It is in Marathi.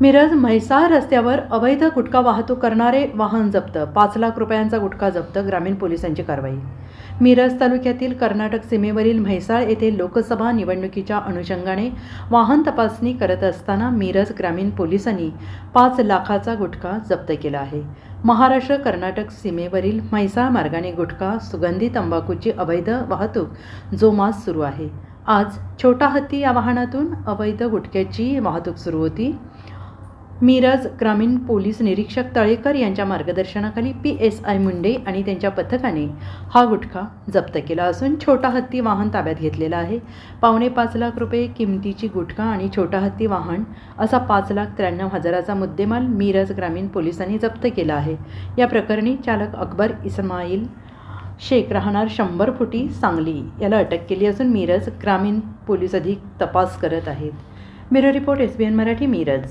मिरज म्हैसाळ रस्त्यावर अवैध गुटखा वाहतूक करणारे वाहन जप्त. पाच लाख रुपयांचा गुटखा जप्त. ग्रामीण पोलिसांची कारवाई. मिरज तालुक्यातील कर्नाटक सीमेवरील म्हैसाळ येथे लोकसभा निवडणुकीच्या अनुषंगाने वाहन तपासणी करत असताना मिरज ग्रामीण पोलिसांनी पाच लाखाचा गुटखा जप्त केला आहे. महाराष्ट्र कर्नाटक सीमेवरील म्हैसाळ मार्गाने गुटखा सुगंधी तंबाखूची अवैध वाहतूक जोमात सुरू आहे. आज छोटा हत्ती या वाहनातून अवैध गुटख्याची वाहतूक सुरू होती. मिरज ग्रामीण पोलीस निरीक्षक तळेकर यांच्या मार्गदर्शनाखाली पी एस आय मुंडे आणि त्यांच्या पथकाने हा गुटखा जप्त केला असून छोटा हत्ती वाहन ताब्यात घेतलेला आहे. पावणे पाच लाख रुपये किमतीची गुटखा आणि छोटा हत्ती वाहन असा पाच लाख त्र्याण्णव हजाराचा मुद्देमाल मिरज ग्रामीण पोलिसांनी जप्त केला आहे. या प्रकरणी चालक अकबर इस्माईल शेख राहणार शंभर फुटी सांगली याला अटक केली असून मिरज ग्रामीण पोलीस अधिक तपास करत आहेत. Bureau report S B N Marathi Miraj.